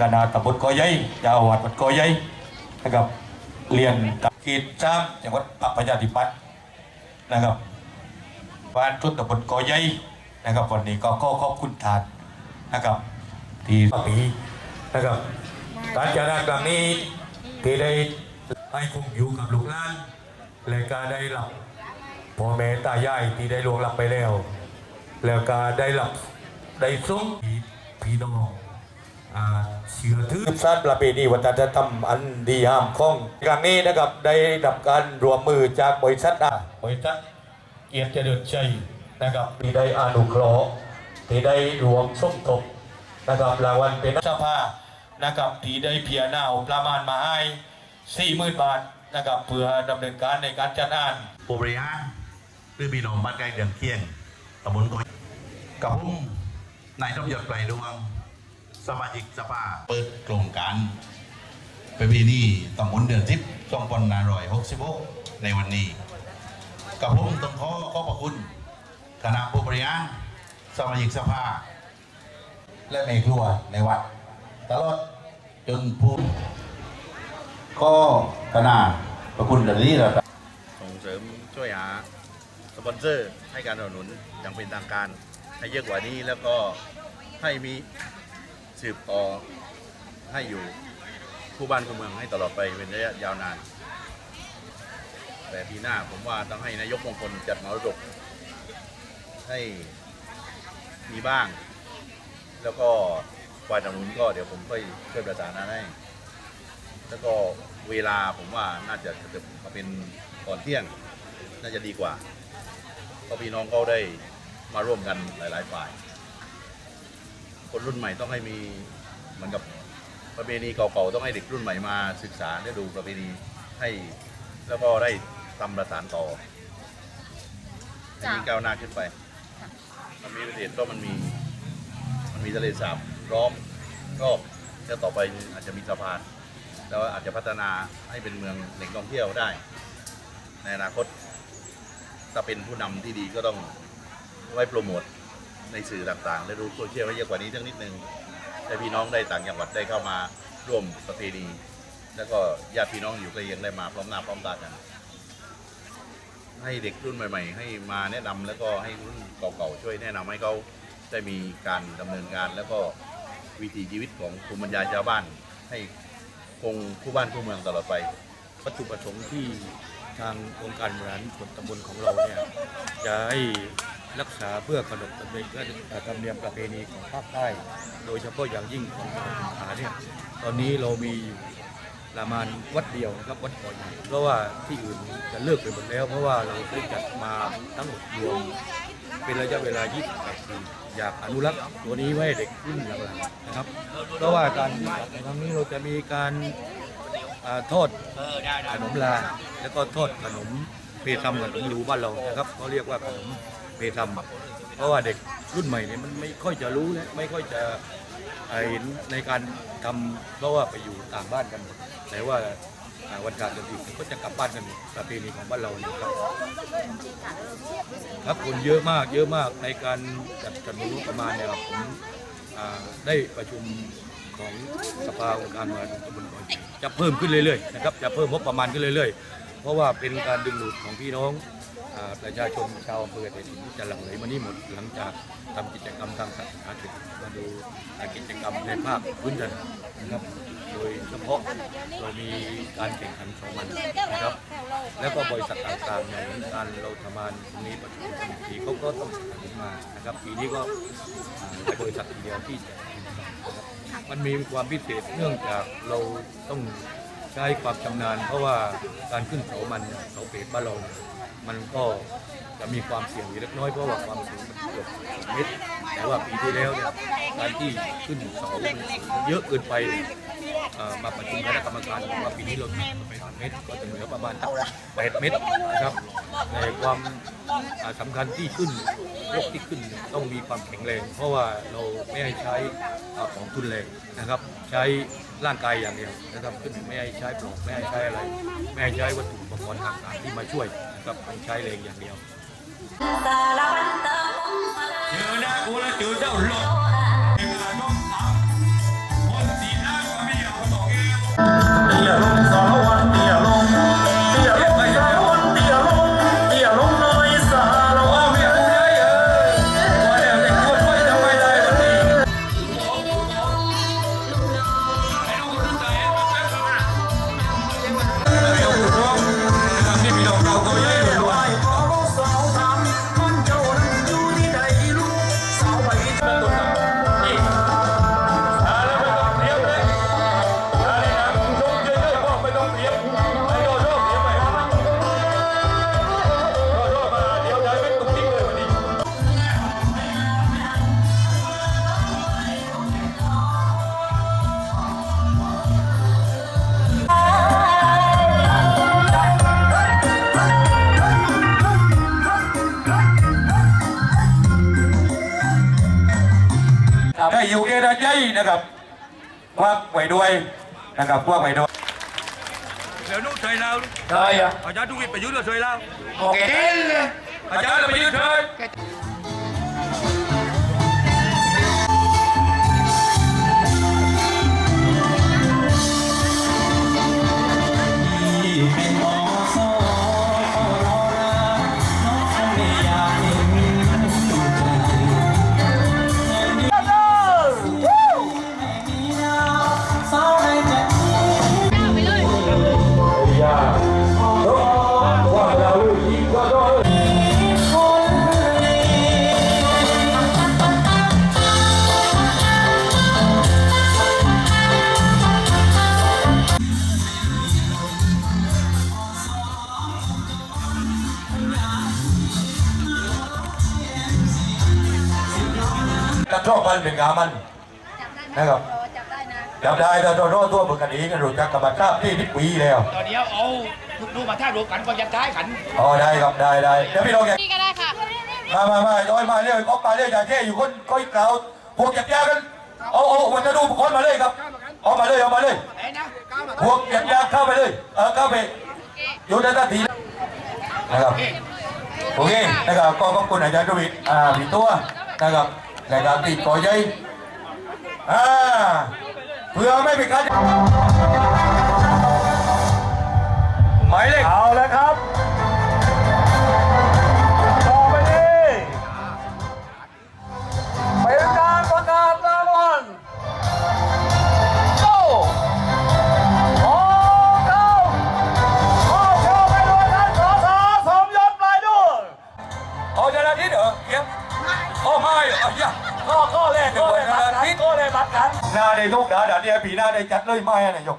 คณะตำบลกอใหญ่ยาววัดวัดกอใหญ่นะครับเรียนกับขีดจ้ามจังหวัดพระประชาธิปัตย์นะครับบ้านทุนตำบลกอใหญ่นะครับวันนี้ก็ขอขอบคุณทานนะครับ ที่ปีนะครับการจัดงานครั้งนี้ที่ได้ให้คงอยู่กับลูกหลานและก็ได้หลับพ่อแม่ตายายที่ได้ลวงลับไปแล้ว แล้วก็ได้หลับได้ซุ้มพี่น้อง เชื่อถือสร้างประเพณีวัฒนธรรมอันดีงามของครั้งนี้นะครับได้รับการรวมมือจากบริษัทอาบริษัทเกียรติเจริญชัยนะครับที่ได้อนุเคราะห์ที่ได้รวมสมทบนะครับรางวัลเป็นสภานะครับที่ได้เพียรหน้าประมาณมาให้สี่หมื่นบาทนะครับเพื่อดำเนินการในการจัดงานผู้บริหารหรือพี่น้องบ้านใกล้เดือนเคียงตำบลกอยกับผมนายทบยศไกลดวง สมาชิกสภาเปิดโครงการไปวีนี่ตำบลเดือนทิพย์สองพันห้ารอยหกสิบหกในวันนี้ กับผมต้องขอขอบพระคุณคณะผู้บริหารสมาชิกสภา และในครัวในวัด ตลอดจนผู้ก็คณะพระคุณเดือนนี้เราส่งเสริมช่วยหาสปอนเซอร์ให้การสนับสนุนอย่างเป็นทางการให้เยอะกว่านี้แล้วก็ให้มี สืบต่อให้อยู่คู่บ้านคู่เมืองให้ตลอดไปเป็นระยะยาวนาน แต่ปีหน้าผมว่าต้องให้นายกมงคลจัดมรดก ให้มีบ้าง แล้วก็ฝ่ายสนับสนุนก็เดี๋ยวผมค่อยช่วยประสานงานให้แล้วก็เวลาผมว่าน่าจะจะมาเป็นก่อนเที่ยง น่าจะดีกว่าเพราะพี่น้องเขาได้มาร่วมกันหลาย ๆ ฝ่าย คนรุ่นใหม่ต้องให้มีเหมือนกับประเพณีเก่าๆต้องให้เด็กรุ่นใหม่มาศึกษาได้ดูประเพณีให้ แล้วก็ได้ทำประสานต่อให้มีก้าวหน้าขึ้นไป มันมีประเทศก็มันมีมันมีทะเลสาบล้อมรอบแล้วต่อไปอาจจะมีสะพานแล้วอาจจะพัฒนาให้เป็นเมืองแหล่งท่องเที่ยวได้ ในอนาคตถ้าเป็นผู้นำที่ดีก็ต้องไว้โปรโมท ในสื่อต่างๆและรู้โซเชียลให้เยอะกว่านี้สักนิดนึงให้พี่น้องได้ต่างจังหวัดได้เข้ามาร่วมประเพณีแล้วก็ญาติพี่น้องอยู่ใกล้เคียงได้มาพร้อมหน้าพร้อมตากัน ให้เด็กรุ่นใหม่ ๆ ให้มาแนะนำแล้วก็ให้รุ่นเก่าๆช่วยแนะนำให้เขาได้มีการดำเนินงาน แล้วก็วิถีชีวิตของภูมิปัญญาชาวบ้าน ให้คงคู่บ้านคู่เมืองตลอดไปวัตถุประสงค์ที่ทางองค์การบริหารส่วนตำบลของเราเนี่ยจะให้ รักษาเพื่อขนบธรรมเนียมธรรมเนียมประเพณีของภาคใต้ โดยเฉพาะอย่างยิ่งของจังหวัดสงขลาเนี่ยตอนนี้เรามีอยู่ประมาณวัดเดียวนะครับวัดก่อนเพราะว่าที่อื่นจะเลิกไปหมดแล้ว เพราะว่าเราได้จัดมาทั้งหมดรวมเป็นระยะเวลา 28 ปี อยากอนุรักษ์ตัวนี้ไว้ให้เด็กรุ่นหลังๆนะครับ เพราะว่าการในครั้งนี้เราจะมีการทอดขนมลา แล้วก็ทอดขนมเพทำขนมรูบ้านเรานะครับเขาเรียกว่าขนม เพทำเพราะว่าเด็กรุ่นใหม่เนี่ยมันไม่ค่อยจะรู้และไม่ค่อยจะเห็นในการทำเพราะว่าไปอยู่ต่างบ้านกันหมดแต่ว่าอ่าวันการจะดีก็จะกลับบ้านกันหมดประเพณีของบ้านเราเนี่ยครับ ครับคนเยอะมากเยอะมากในการจัดสรรงบประมาณเนี่ยผมอ่าได้ประชุมของสภาองค์การบริหารส่วนตำบลก่อนจะเพิ่มขึ้นเรื่อยๆนะครับจะเพิ่มงบประมาณขึ้นเรื่อยๆ เพราะว่าเป็นการดึงดูดของพี่น้อง ประชาชนชาวอำเภอเดชที่จะหลั่งไหลมานี่หมดหลังจากทำกิจกรรมทางศาสนาเสร็จมาดูกิจกรรมในภาคพื้นดินนะครับโดยเฉพาะเรามีการแข่งขันของมันนะครับ แล้วก็บริษัทต่างๆเนี่ยเหมือนกันเราทำงานตรงนี้ประชุมกันทีเขาก็ต้องสนับสนุนมานะครับปีนี้ก็อ่าเป็นบริษัทเดียวที่มันมีความพิเศษเนื่องจากเราต้องใช้ความชำนาญ เพราะว่าการขึ้นเขามันเนี่ยเขาเปรตบ้านเรา มันก็จะมีความเสี่ยงอยู่เล็กน้อยเพราะว่าความสูงมันเกือบเมตรแต่ว่าปีที่แล้วเนี่ยการที่ขึ้นเขาเยอะเกินไป มาประชุมคณะกรรมการว่าปีนี้เราไปสามเมตรก็จะเหลือประมาณแปดเมตรนะครับในความอ่าสำคัญที่ขึ้นพวกที่ขึ้นต้องมีความแข็งแรง เพราะว่าเราไม่ให้ใช้ของทุนแรงนะครับ ใช้ร่างกายอย่างเดียวนะครับขึ้นไม่ให้ใช้ปลอกไม่ให้ใช้อะไร ไม่ให้ใช้วัตถุอุปกรณ์ต่างๆที่มาช่วยนะครับต้องใช้แรงอย่างเดียวเจอหน้ากูแล้วเจอเจ้าหลอก นะครับควักไว้ด้วยนะครับควักไว้ด้วยเดี๋ยวนู้นใส่เราใช่อะอาจารย์ทุวิทย์ประยุทธ์ก็ใส่เราโอเคเลยอาจ มันเป็นกามันนะครับจับได้นะจับได้แต่ตัวโน้ตัวปกติกันรู้จักกับบัตรทราบที่ที่ปีแล้วตอนเดียวเอาดูมาท่ารูปกันก็ยัดท้ายกันอ๋อได้ครับได้ได้เดี๋ยวพี่น้องแกนี่ก็ได้ค่ะมามามาย้อยมาเรื่อยก็มาเรื่อยอย่าแค่อยู่คนก็อีกแล้วพวกเก็บยากันเอาเอาวันจะดูคนมาเลยครับเอามาเลยเอามาเลยไอ้นะพวกเก็บยาเข้าไปเลยเออเข้าไปอยู่ในทันทีนะครับโอเคนะครับก็ขอบคุณอาจารย์ดวิดอ่าพี่ตัวนะครับ แต่การติดก่อใหญ่อ่าเพื่อไม่เป็นการ ก็ก็เลยก็เลยบัตรกันก็เลยบัตรกันหน้าได้ทุกดาดาเนี่ยปีหน้าได้จัดเลยไม่อะนายก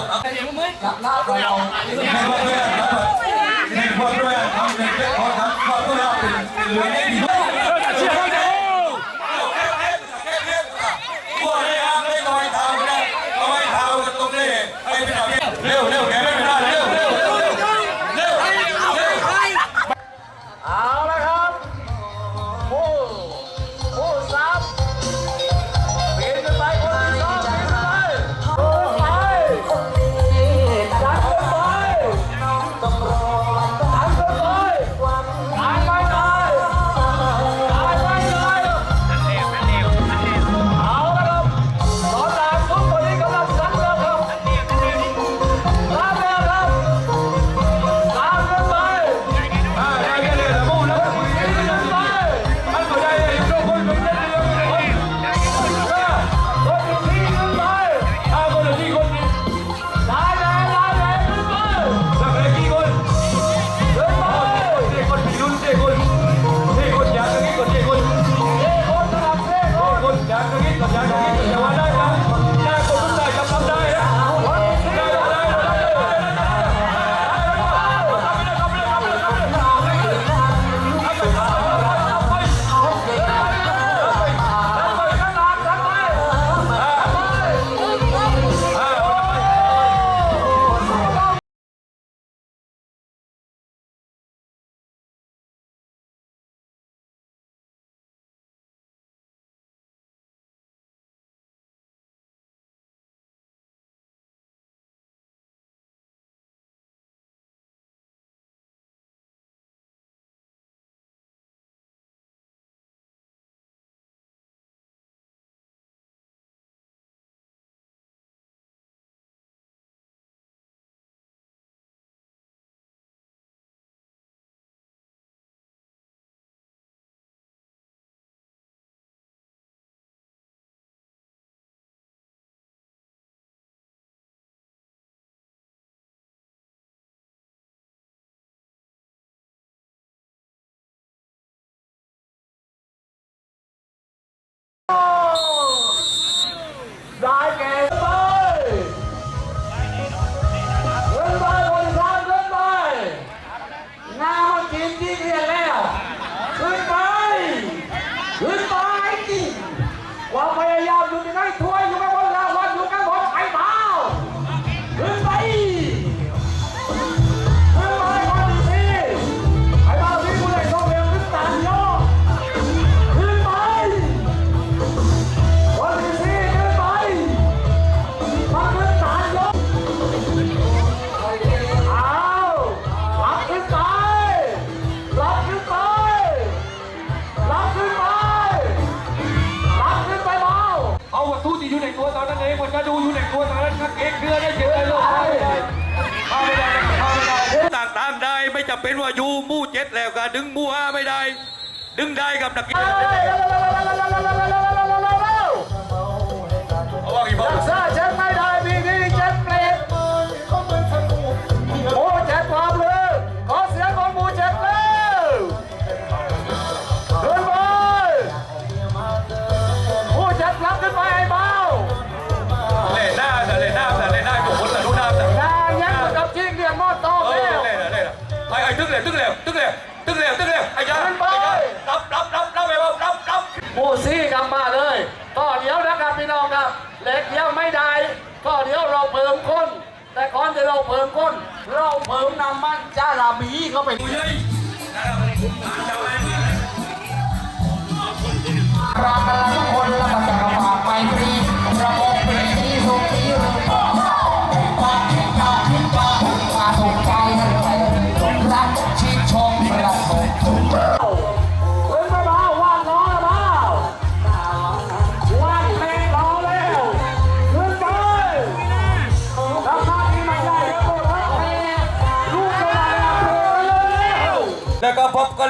อ้โหเอาในพวกด้วยครับในพวกด้วยครับในพวกครับพวกด้วยครับเป็นเหลือได้ดีเชื่อเขาเด้อพวกนี้ครับไม่ลอยเท้าเลยเอไว้เท้ากเร็วเร็วแกไม่ได้เร็ว Alegría. นักเอกเรือได้เจอลูกเข้าไม่ได้เข้าไม่ได้เข้าไม่ได้ต่างๆได้ไม่จำเป็นว่าอยู่หมู่เจ็ดแล้วก็ดึงหมู่ห้าไม่ได้ ดึงได้กับนักกีฬาเอา วตึ้งเร็วตึ้งเร็วตึ้งเร็วตึ้งเร็วไอ้ยาไอ้ยารับรับรับรับไปรับรับรับหมูซี่กลับมาเลยก็เดี๋ยวนะครับพี่น้องครับเล็กเดียวไม่ได้ก็เดี๋ยวเราเพิ่มคนแต่ก่อนที่เราเพิ่มคนเราเพิ่มน้ำมันจาราบีเข้าไปเฮ้ยรักกันทุกคนแล้วมันจะระ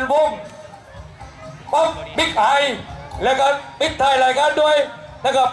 นวงป๊อปบิ๊กไอแล้วก็บิ๊กไทยรายการด้วยนะครับ